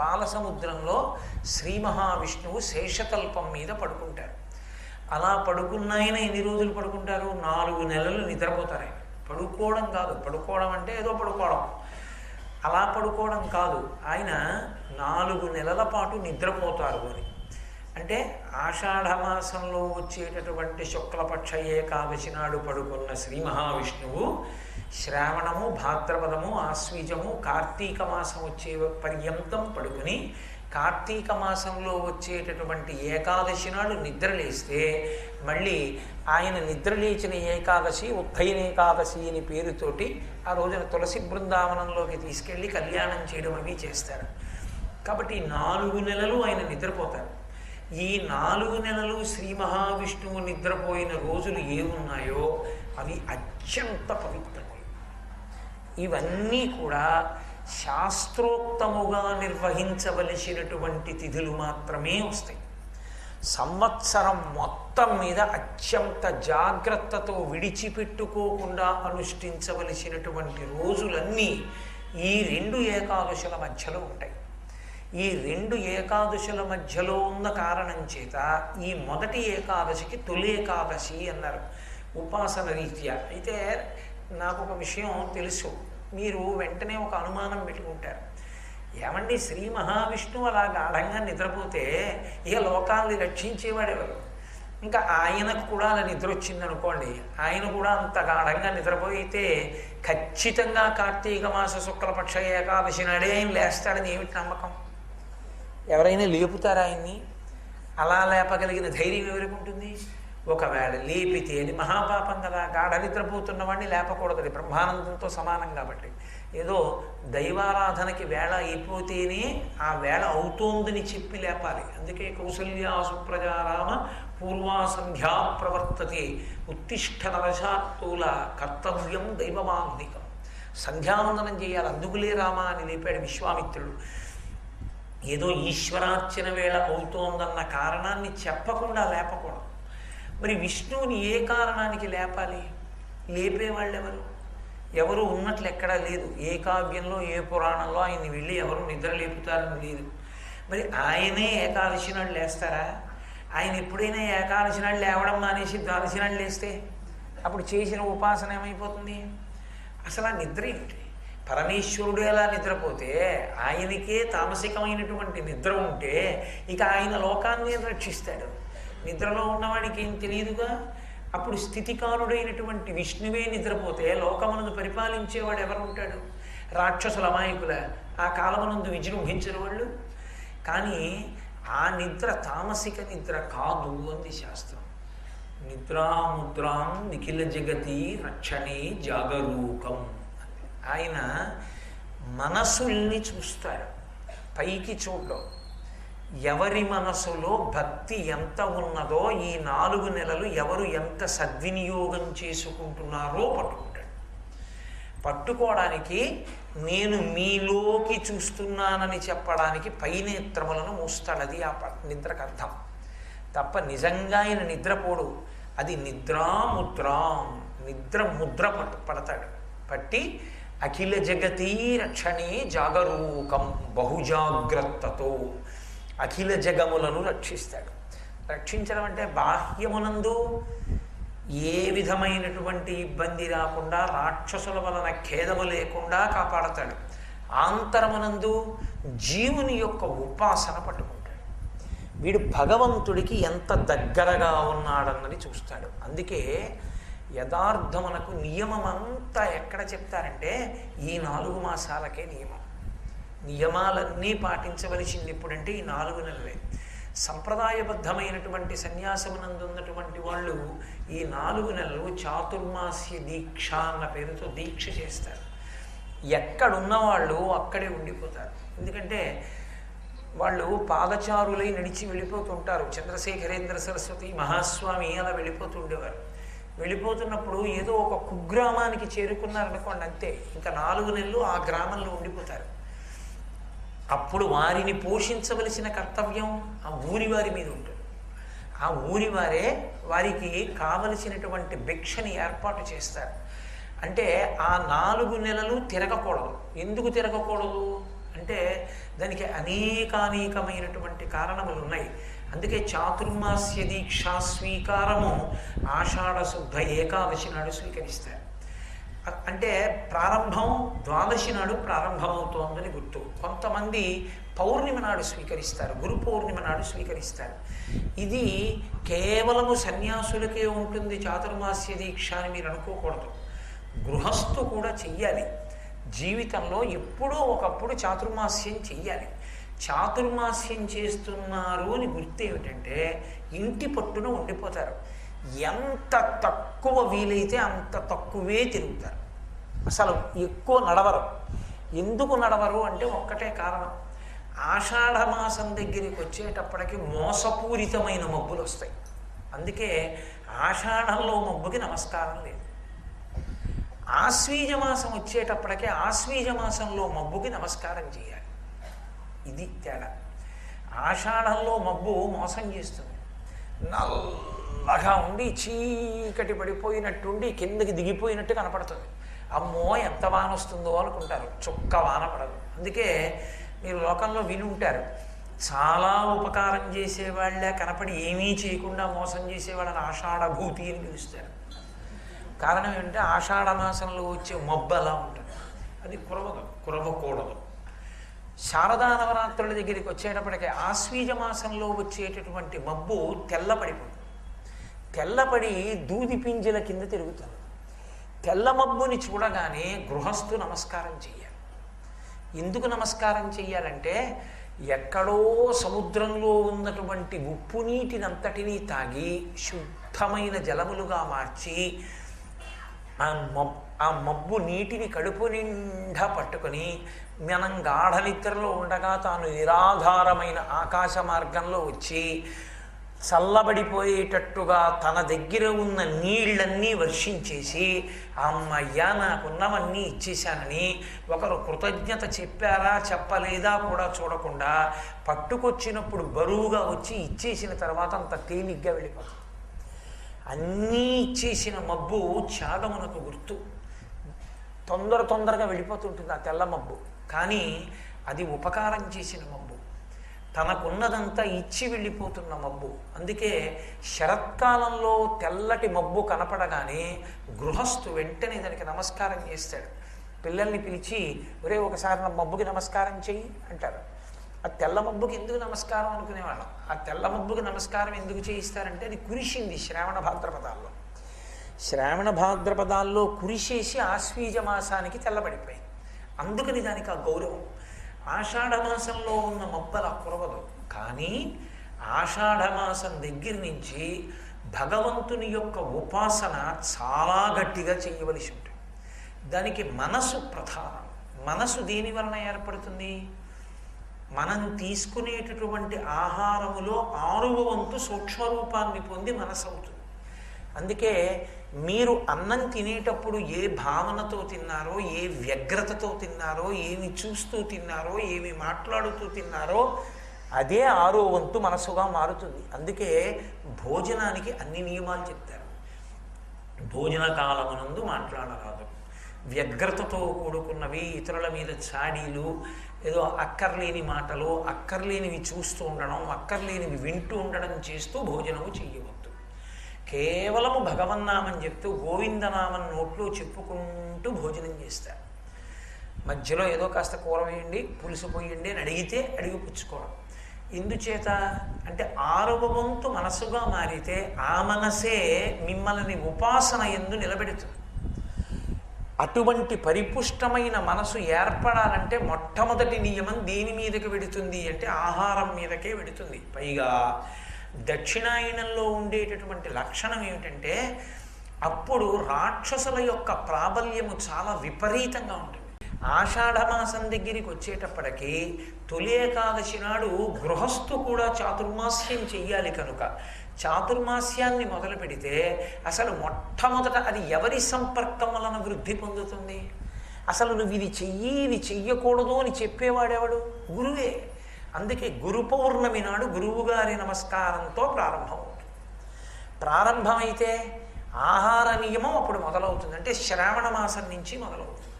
పాలసముద్రంలో శ్రీ మహావిష్ణువు శేషతల్పం మీద పడుకుంటారు అలా పడుకున్న ఆయన ఎన్ని రోజులు పడుకుంటారు? నాలుగు నెలలు నిద్రపోతారు ఆయన. పడుకోవడం కాదు. పడుకోవడం అంటే ఏదో పడుకోవడం. అలా పడుకోవడం కాదు. ఆయన నాలుగు నెలల పాటు నిద్రపోతారు అని. అంటే ఆషాఢమాసంలో వచ్చేటటువంటి శుక్లపక్ష ఏకాదశి నాడు పడుకున్న శ్రీ మహావిష్ణువు శ్రావణము భాద్రపదము ఆశ్వీజము కార్తీక మాసం వచ్చే పర్యంతం పడుకుని కార్తీక మాసంలో వచ్చేటటువంటి ఏకాదశి నాడు నిద్రలేస్తే మళ్ళీ ఆయన నిద్రలేచిన ఏకాదశి ఉత్తైన ఏకాదశి అని పేరుతోటి ఆ రోజున తులసి బృందావనంలోకి తీసుకెళ్ళి కళ్యాణం చేయడం అవి చేస్తారు. కాబట్టి నాలుగు నెలలు ఆయన నిద్రపోతారు. ఈ నాలుగు నెలలు శ్రీ మహావిష్ణువు నిద్రపోయిన రోజులు ఏమున్నాయో అవి అత్యంత పవిత్రమైనవి. ఇవన్నీ కూడా శాస్త్రోక్తముగా నిర్వహించవలసినటువంటి తిథులు మాత్రమే వస్తాయి. సంవత్సరం మొత్తం మీద అత్యంత జాగ్రత్తతో విడిచిపెట్టుకోకుండా అనుష్ఠించవలసినటువంటి రోజులన్నీ ఈ రెండు ఏకాదశుల మధ్యలో ఉంటాయి. ఈ రెండు ఏకాదశుల మధ్యలో ఉన్న కారణం చేత ఈ మొదటి ఏకాదశికి తొలి ఏకాదశి అన్నారు. ఉపాసన రీత్యా. అయితే నాకు ఒక విషయం తెలుసు. మీరు వెంటనే ఒక అనుమానం పెట్టుకుంటారు. ఏమండి శ్రీ మహావిష్ణువు అలా గాఢంగా నిద్రపోతే ఇక లోకాల్ని రక్షించేవాడెవరు ఇంకా ఆయనకు కూడా అలా నిద్ర వచ్చింది అనుకోండి. ఆయన కూడా అంత గాఢంగా నిద్రపోయితే ఖచ్చితంగా కార్తీక మాస శుక్లపక్ష ఏకాదశి నాడే ఆయన లేస్తాడని ఏమిటి నమ్మకం? ఎవరైనా లేపుతారా ఆయన్ని? అలా లేపగలిగిన ధైర్యం ఎవరికి ఉంటుంది? ఒకవేళ లేపితే అది మహాపాపం కదా గాఢ నిద్రపోతున్న వాడిని లేపకూడదు అది బ్రహ్మానందంతో సమానం కాబట్టి. ఏదో దైవారాధనకి వేళ అయిపోతేనే ఆ వేళ అవుతోందని చెప్పి లేపాలి. అందుకే కౌసల్యా సుప్రజారామ పూర్వాసంధ్యా ప్రవర్తతే. ఉత్తిష్ట నవశాత్తుల కర్తవ్యం దైవమాహ్నికం. సంధ్యావందనం చేయాలి. అందుకులే రామా అని లేపాడు విశ్వామిత్రుడు. ఏదో ఈశ్వరార్చన వేళ అవుతోందన్న కారణాన్ని చెప్పకుండా లేపకూడదు. మరి విష్ణువుని ఏ కారణానికి లేపాలి? లేపేవాళ్ళు ఎవరు ఎవరు ఉన్నట్లు ఎక్కడా లేదు. ఏ కావ్యంలో ఏ పురాణంలో ఆయన్ని వెళ్ళి ఎవరు నిద్ర లేపుతారని లేదు. మరి ఆయనే ఏకాదశి నాడు లేస్తారా? ఆయన ఎప్పుడైనా ఏకాదశి నాడు లేవడం మానేసి ద్వాదశి నాడు లేస్తే అప్పుడు చేసిన ఉపాసన ఏమైపోతుంది? అసలు ఆ నిద్ర ఏమిటి పరమేశ్వరుడు ఎలా నిద్రపోతే ఆయనకే తామసికమైనటువంటి నిద్ర ఉంటే ఇక ఆయన లోకాన్ని రక్షిస్తాడు. నిద్రలో ఉన్నవాడికి ఏం తెలియదుగా? అప్పుడు స్థితికారుడైనటువంటి విష్ణువే నిద్రపోతే లోకమునందు పరిపాలించేవాడు ఎవరు ఉంటాడు? రాక్షసుల అమాయకుల. ఆ కాలమునందు విజృంభించిన వాళ్ళు. కానీ ఆ నిద్ర తామసిక నిద్ర కాదు అంది శాస్త్రం. నిద్రాముద్రాం నిఖిల జగతి రక్షణే జాగరూకం. ఆయన మనసుల్ని చూస్తాడు. పైకి చూడడం ఎవరి మనసులో భక్తి ఎంత ఉన్నదో ఈ నాలుగు నెలలు ఎవరు ఎంత సద్వినియోగం చేసుకుంటున్నారో పట్టుకుంటాడు. పట్టుకోవడానికి నేను మీలోకి చూస్తున్నానని చెప్పడానికి పైనేత్రములను మూస్తాడు. అది ఆ ప- నిద్రకు అర్థం. తప్ప నిజంగా ఆయన నిద్రపోడు. అది నిద్రాముద్రాం. నిద్ర ముద్ర పట్టు పడతాడు. పట్టి అఖిల జగతీ రక్షణే జాగరూకం బహుజాగ్రత్తతో. అఖిల జగములను రక్షిస్తాడు. రక్షించడం అంటే బాహ్యమునందు ఏ విధమైనటువంటి ఇబ్బంది రాకుండా రాక్షసుల వలన ఖేదము లేకుండా కాపాడతాడు. ఆంతరమునందు జీవుని యొక్క ఉపాసన పట్టుకుంటాడు. వీడు భగవంతుడికి ఎంత దగ్గరగా ఉన్నాడన్నది చూస్తాడు. అందుకే యథార్థమునకు నియమం అంతా ఎక్కడ చెప్తారంటే ఈ నాలుగు మాసాలకే నియమం. నియమాలన్నీ పాటించవలసింది ఎప్పుడంటే ఈ నాలుగు నెలలే. సంప్రదాయబద్ధమైనటువంటి సన్యాసమునందు ఉన్నటువంటి వాళ్ళు ఈ నాలుగు నెలలు చాతుర్మాస్య దీక్ష అన్న పేరుతో దీక్ష చేస్తారు. ఎక్కడున్న వాళ్ళు అక్కడే ఉండిపోతారు. ఎందుకంటే వాళ్ళు పాదచారులై నడిచి వెళ్ళిపోతుంటారు. చంద్రశేఖరేంద్ర సరస్వతి మహాస్వామి అలా వెళ్ళిపోతుండేవారు. వెళ్ళిపోతున్నప్పుడు ఏదో ఒక కుగ్రామానికి చేరుకున్నారనుకోండి అంతే. ఇంకా నాలుగు నెలలు ఆ గ్రామంలో ఉండిపోతారు. అప్పుడు వారిని పోషించవలసిన కర్తవ్యం ఆ ఊరి వారి మీద ఉంటుంది. ఆ ఊరి వారే వారికి కావలసినటువంటి భిక్షని ఏర్పాటు చేస్తారు. అంటే ఆ నాలుగు నెలలు తిరగకూడదు. ఎందుకు తిరగకూడదు? అంటే దానికి అనేకానేకమైనటువంటి కారణములు ఉన్నాయి. అందుకే చాతుర్మాస్య దీక్షా స్వీకారము ఆషాఢ శుద్ధ ఏకాదశి నాడు స్వీకరిస్తారు. అంటే ప్రారంభం ద్వాదశి నాడు ప్రారంభమవుతోందని గుర్తు. కొంతమంది పౌర్ణిమ నాడు స్వీకరిస్తారు గురు పౌర్ణిమ నాడు స్వీకరిస్తారు. ఇది కేవలము సన్యాసులకే ఉంటుంది చాతుర్మాస్య దీక్ష అని మీరు అనుకోకూడదు. గృహస్థు కూడా చెయ్యాలి. జీవితంలో ఎప్పుడో ఒకప్పుడు చాతుర్మాస్యం చెయ్యాలి. చాతుర్మాస్యం చేస్తున్నారు అని గుర్తు ఏమిటంటే ఇంటి పట్టున ఉండిపోతారు. ఎంత తక్కువ వీలైతే అంత తక్కువే తిరుగుతారు. అసలు ఎక్కువ నడవరు. ఎందుకు నడవరు అంటే ఒక్కటే కారణం. ఆషాఢమాసం దగ్గరికి వచ్చేటప్పటికి మోసపూరితమైన మబ్బులు వస్తాయి. అందుకే ఆషాఢంలో మబ్బుకి నమస్కారం లేదు. ఆశ్వీజ మాసం వచ్చేటప్పటికే ఆశ్వీజమాసంలో మబ్బుకి నమస్కారం చేయాలి. ఇది తేడా. ఆషాఢంలో మబ్బు మోసం చేస్తుంది. నల్లగా ఉండి చీకటి పడిపోయినట్టుండి కిందకి దిగిపోయినట్టు కనపడుతుంది. అమ్మో ఎంత వాన వస్తుందో అనుకుంటారు. చుక్క వాన పడదు. అందుకే మీరు లోకంలో విని ఉంటారు. చాలా ఉపకారం చేసేవాళ్ళే కనపడి ఏమీ చేయకుండా మోసం చేసేవాళ్ళని ఆషాఢభూతి అని పిలుస్తారు. కారణం ఏంటంటే ఆషాఢ మాసంలో వచ్చే మబ్బు అలా ఉంటుంది. అది కురవదు. కురవకూడదు. శారదా నవరాత్రుల దగ్గరికి వచ్చేటప్పటికి ఆశ్వీజ మాసంలో వచ్చేటటువంటి మబ్బు తెల్లపడిపోతుంది తెల్లపడి దూది పింజల కింద తిరుగుతుంది. తెల్ల మబ్బుని చూడగానే గృహస్థు నమస్కారం చెయ్యాలి. ఎందుకు నమస్కారం చెయ్యాలంటే ఎక్కడో సముద్రంలో ఉన్నటువంటి ఉప్పు నీటినంతటినీ తాగి శుద్ధమైన జలములుగా మార్చి ఆ ఆ మబ్బు నీటిని కడుపు నిండా పట్టుకొని మనం గాఢ నిద్రలో ఉండగా తాను నిరాధారమైన ఆకాశ మార్గంలో వచ్చి చల్లబడిపోయేటట్టుగా తన దగ్గర ఉన్న నీళ్ళన్నీ వర్షించేసి అమ్మయ్యా నాకున్నవన్నీ ఇచ్చేశానని ఒకరు కృతజ్ఞత చెప్పారా చెప్పలేదా కూడా చూడకుండా పట్టుకొచ్చినప్పుడు బరువుగా వచ్చి ఇచ్చేసిన తర్వాత అంత తేలిగ్గా వెళ్ళిపోతుంది అన్నీ ఇచ్చేసిన మబ్బు త్యాగమునకు గుర్తు. తొందర తొందరగా వెళ్ళిపోతుంటుంది ఆ తెల్ల మబ్బు. కానీ అది ఉపకారం చేసిన మబ్బు. తనకున్నదంతా ఇచ్చి వెళ్ళిపోతున్న మబ్బు. అందుకే శరత్కాలంలో తెల్లటి మబ్బు కనపడగానే గృహస్థు వెంటనే దానికి నమస్కారం చేస్తాడు. పిల్లల్ని పిలిచి ఒరే ఒకసారి నా మబ్బుకి నమస్కారం చెయ్యి అంటారు. ఆ తెల్ల మబ్బుకి ఎందుకు నమస్కారం అనుకునేవాళ్ళం? ఆ తెల్ల మబ్బుకి నమస్కారం ఎందుకు చేయిస్తారంటే అది కురిసింది శ్రావణ భాద్రపదాల్లో. శ్రావణ భాద్రపదాల్లో కురిసేసి ఆశ్వీజ మాసానికి తెల్లబడిపోయింది. అందుకని దానికి ఆ గౌరవం. ఆషాఢమాసంలో ఉన్న మబ్బల కురవదు. కానీ ఆషాఢమాసం దగ్గర నుంచి భగవంతుని యొక్క ఉపాసన చాలా గట్టిగా చేయవలసి ఉంటుంది. దానికి మనసు ప్రధానం. మనసు దేని వలన ఏర్పడుతుంది? మనం తీసుకునేటటువంటి ఆహారములో ఆరువ వంతు సూక్ష్మరూపాన్ని పొంది మనసు అవుతుంది అందుకే మీరు అన్నం తినేటప్పుడు ఏ భావనతో తిన్నారో ఏ వ్యగ్రతతో తిన్నారో ఏమి చూస్తూ తిన్నారో ఏమి మాట్లాడుతూ తిన్నారో అదే ఆరో వంతు మనసుగా మారుతుంది. అందుకే భోజనానికి అన్ని నియమాలు చెప్తారు. భోజన కాలమునందు మాట్లాడరాదు. వ్యగ్రతతో కూడుకున్నవి ఇతరుల మీద చాడీలు ఏదో అక్కర్లేని మాటలు అక్కర్లేనివి చూస్తూ ఉండడం అక్కర్లేనివి వింటూ ఉండడం చేస్తూ భోజనము చేయవచ్చు కేవలము భగవన్నామం చెప్తూ గోవిందనామం నోట్లో చెప్పుకుంటూ భోజనం చేస్తారు. మధ్యలో ఏదో కాస్త కూర వేయండి పులుసు పోయండి అని అడిగితే అడిగి పుచ్చుకోవడం. ఎందుచేత? అంటే ఆరవ వంతు మనసుగా మారితే ఆ మనసే మిమ్మల్ని ఉపాసన ఎందు నిలబెడుతుంది. అటువంటి పరిపుష్టమైన మనసు ఏర్పడాలంటే మొట్టమొదటి నియమం దేని మీదకి వెడుతుంది అంటే ఆహారం మీదకే వెడుతుంది. పైగా దక్షిణాయనంలో ఉండేటటువంటి లక్షణం ఏమిటంటే అప్పుడు రాక్షసుల యొక్క ప్రాబల్యము చాలా విపరీతంగా ఉంటుంది. ఆషాఢమాసం దగ్గరికి వచ్చేటప్పటికి తొలి ఏకాదశి నాడు గృహస్థు కూడా చాతుర్మాస్యం చెయ్యాలి కనుక. చాతుర్మాస్యాన్ని మొదలు పెడితే అసలు మొట్టమొదట అది ఎవరి సంపర్కం వలన వృద్ధి పొందుతుంది? అసలు నువ్వు ఇది చెయ్యి ఇది చెయ్యకూడదు అని చెప్పేవాడెవడు? గురువే. అందుకే గురు పౌర్ణమి నాడు గురువుగారి నమస్కారంతో ప్రారంభం అవుతుంది. ప్రారంభమైతే ఆహార నియమం అప్పుడు మొదలవుతుంది. అంటే శ్రావణ మాసం నుంచి మొదలవుతుంది.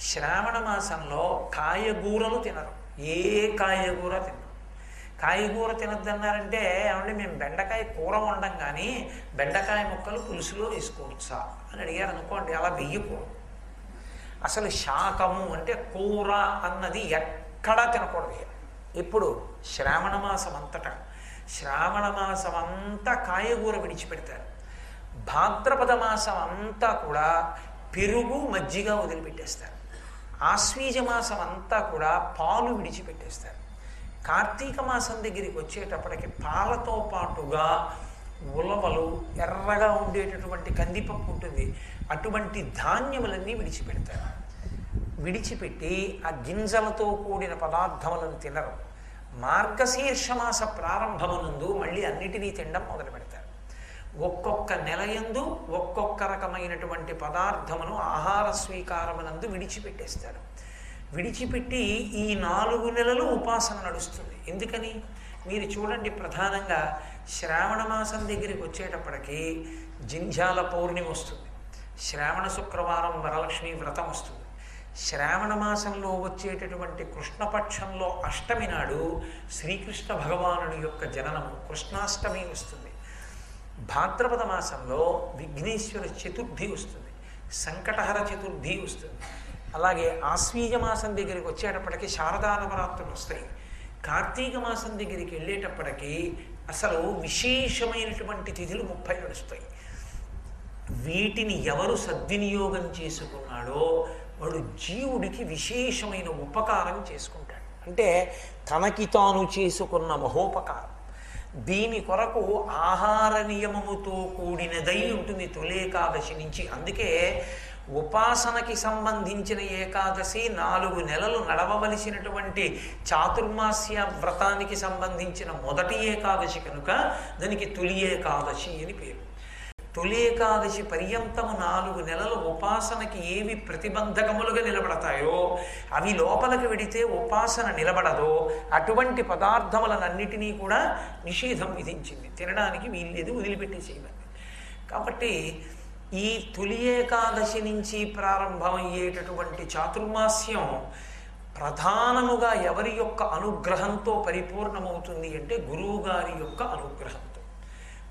శ్రావణ మాసంలో కాయగూరలు తినరు. ఏ కాయగూర తినరు? కాయగూర తినద్దన్నారంటే ఏమంటే మేము బెండకాయ కూర వండం కానీ బెండకాయ ముక్కలు పులుసులో వేసుకోవచ్చా అని అడిగారు అనుకోండి అలా వెయ్యకూడదు. అసలు శాకము అంటే కూర అన్నది ఎక్కడా తినకూడదు. ఇప్పుడు శ్రావణ మాసం అంతటా శ్రావణ మాసం అంతా కాయగూర విడిచిపెడతారు. భాద్రపద మాసం అంతా కూడా పెరుగు మజ్జిగ వదిలిపెట్టేస్తారు. ఆశ్వీజ మాసం అంతా కూడా పాలు విడిచిపెట్టేస్తారు. కార్తీక మాసం దగ్గరికి వచ్చేటప్పటికి పాలతో పాటుగా ఉలవలు ఎర్రగా ఉండేటటువంటి కందిపప్పు ఉంటుంది. అటువంటి ధాన్యములన్నీ విడిచిపెడతారు. విడిచిపెట్టి ఆ గింజలతో కూడిన పదార్థములను తినరు. మార్గశీర్షమాస ప్రారంభమునందు మళ్ళీ అన్నిటినీ తినడం మొదలు పెడతారు. ఒక్కొక్క నెలయందు ఒక్కొక్క రకమైనటువంటి పదార్థమును ఆహార స్వీకారమునందు విడిచిపెట్టేస్తారు. విడిచిపెట్టి ఈ నాలుగు నెలలు ఉపాసన నడుస్తుంది. ఎందుకని? మీరు చూడండి ప్రధానంగా శ్రావణ మాసం దగ్గరికి వచ్చేటప్పటికి జింజాల పౌర్ణిమ వస్తుంది. శ్రావణ శుక్రవారం వరలక్ష్మి వ్రతం వస్తుంది. శ్రావణ మాసంలో వచ్చేటటువంటి కృష్ణపక్షంలో అష్టమి నాడు శ్రీకృష్ణ భగవానుడి యొక్క జననము కృష్ణాష్టమి వస్తుంది. భాద్రపద మాసంలో విఘ్నేశ్వర చతుర్థి వస్తుంది. సంకటహర చతుర్థి వస్తుంది. అలాగే ఆశ్వీజ మాసం దగ్గరికి వచ్చేటప్పటికి శారదా నవరాత్రులు వస్తాయి. కార్తీక మాసం దగ్గరికి వెళ్ళేటప్పటికి అసలు విశేషమైనటువంటి తిథులు ముప్పై నడుస్తాయి వీటిని ఎవరు సద్వినియోగం చేసుకున్నాడో వాడు జీవుడికి విశేషమైన ఉపకారం చేసుకుంటాడు. అంటే తనకి తాను చేసుకున్న మహోపకారం. దీని కొరకు ఆహార నియమముతో కూడినదై ఉంటుంది తొలేకాదశి నుంచి. అందుకే ఉపాసనకి సంబంధించిన ఏకాదశి నాలుగు నెలలు నడవవలసినటువంటి చాతుర్మాస్య వ్రతానికి సంబంధించిన మొదటి ఏకాదశి కనుక దానికి తొలి ఏకాదశి అని పేరు. తొలి ఏకాదశి పర్యంతము నాలుగు నెలల ఉపాసనకి ఏవి ప్రతిబంధకములుగా నిలబడతాయో అవి లోపలికి వెడితే ఉపాసన నిలబడదో అటువంటి పదార్థములనన్నిటినీ కూడా నిషేధం విధించింది. తినడానికి వీల్లేదు వదిలిపెట్టేసేయమని. కాబట్టి ఈ తొలి ఏకాదశి నుంచి ప్రారంభమయ్యేటటువంటి చాతుర్మాస్యం ప్రధానముగా ఎవరి యొక్క అనుగ్రహంతో పరిపూర్ణమవుతుంది అంటే గురువుగారి యొక్క అనుగ్రహం.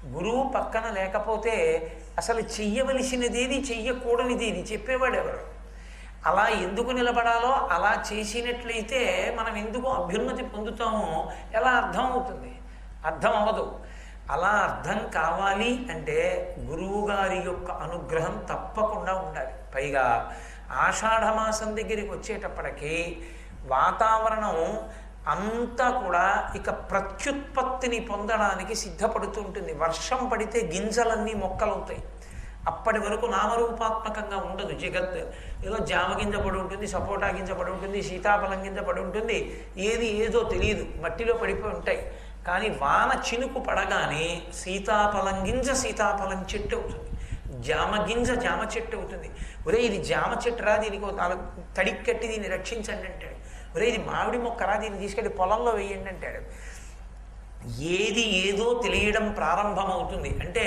గురువు పక్కన లేకపోతే అసలు చెయ్యవలసినదేది చెయ్యకూడనిదేది చెప్పేవాడు ఎవరు? అలా ఎందుకు నిలబడాలో అలా చేసినట్లయితే మనం ఎందుకు అభ్యున్నతి పొందుతామో ఎలా అర్థం అవుతుంది? అర్థం అవ్వదు. అలా అర్థం కావాలి అంటే గురువు గారి యొక్క అనుగ్రహం తప్పకుండా ఉండాలి. పైగా ఆషాఢమాసం దగ్గరికి వచ్చేటప్పటికి వాతావరణం అంతా కూడా ఇక ప్రత్యుత్పత్తిని పొందడానికి సిద్ధపడుతూ ఉంటుంది వర్షం పడితే గింజలన్నీ మొక్కలవుతాయి. అప్పటి వరకు నామరూపాత్మకంగా ఉండదు. జగత్ ఏదో జామ గింజ పడి ఉంటుంది సపోటా గింజ పడి ఉంటుంది సీతాఫలం గింజ పడి ఉంటుంది. ఏది ఏదో తెలియదు మట్టిలో పడిపోయి ఉంటాయి. కానీ వాన చినుకు పడగానే సీతాఫలం గింజ సీతాఫలం చెట్టు అవుతుంది. జామ గింజ జామ చెట్టు అవుతుంది. ఒరే ఇది జామ చెట్టురా దీనికి తడి నాలుగు కట్టి దీన్ని రక్షించండి అంటాడు ఒరే ఇది మామిడి మొక్కరా? దీన్ని తీసుకెళ్ళి పొలంలో వేయండి అంటాడు. ఏది ఏదో తెలియడం ప్రారంభమవుతుంది. అంటే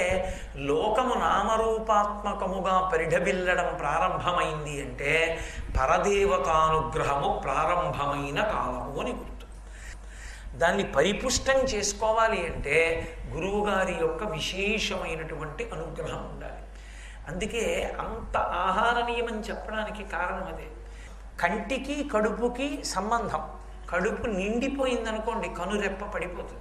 లోకము నామరూపాత్మకముగా పరిఢబిల్లడం ప్రారంభమైంది అంటే పరదేవతానుగ్రహము ప్రారంభమైన కాలము అని గుర్తు. దాన్ని పరిపుష్టం చేసుకోవాలి అంటే గురువుగారి యొక్క విశేషమైనటువంటి అనుగ్రహం ఉండాలి. అందుకే అంత ఆహార నియమం చెప్పడానికి కారణం అదే. కంటికి కడుపుకి సంబంధం. కడుపు నిండిపోయిందనుకోండి కనురెప్ప పడిపోతుంది.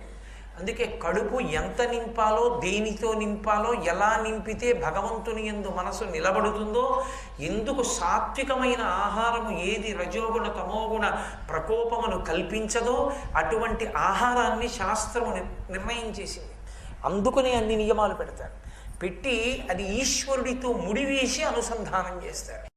అందుకే కడుపు ఎంత నింపాలో దేనితో నింపాలో ఎలా నింపితే భగవంతుని ఎందు మనసు నిలబడుతుందో ఎందుకు సాత్వికమైన ఆహారము ఏది రజోగుణ తమోగుణ ప్రకోపమును కల్పించదో అటువంటి ఆహారాన్ని శాస్త్రము నిర్ణయం చేసింది. అందుకనే అన్ని నియమాలు పెడతారు. పెట్టి అది ఈశ్వరుడితో ముడివేసి అనుసంధానం చేస్తారు.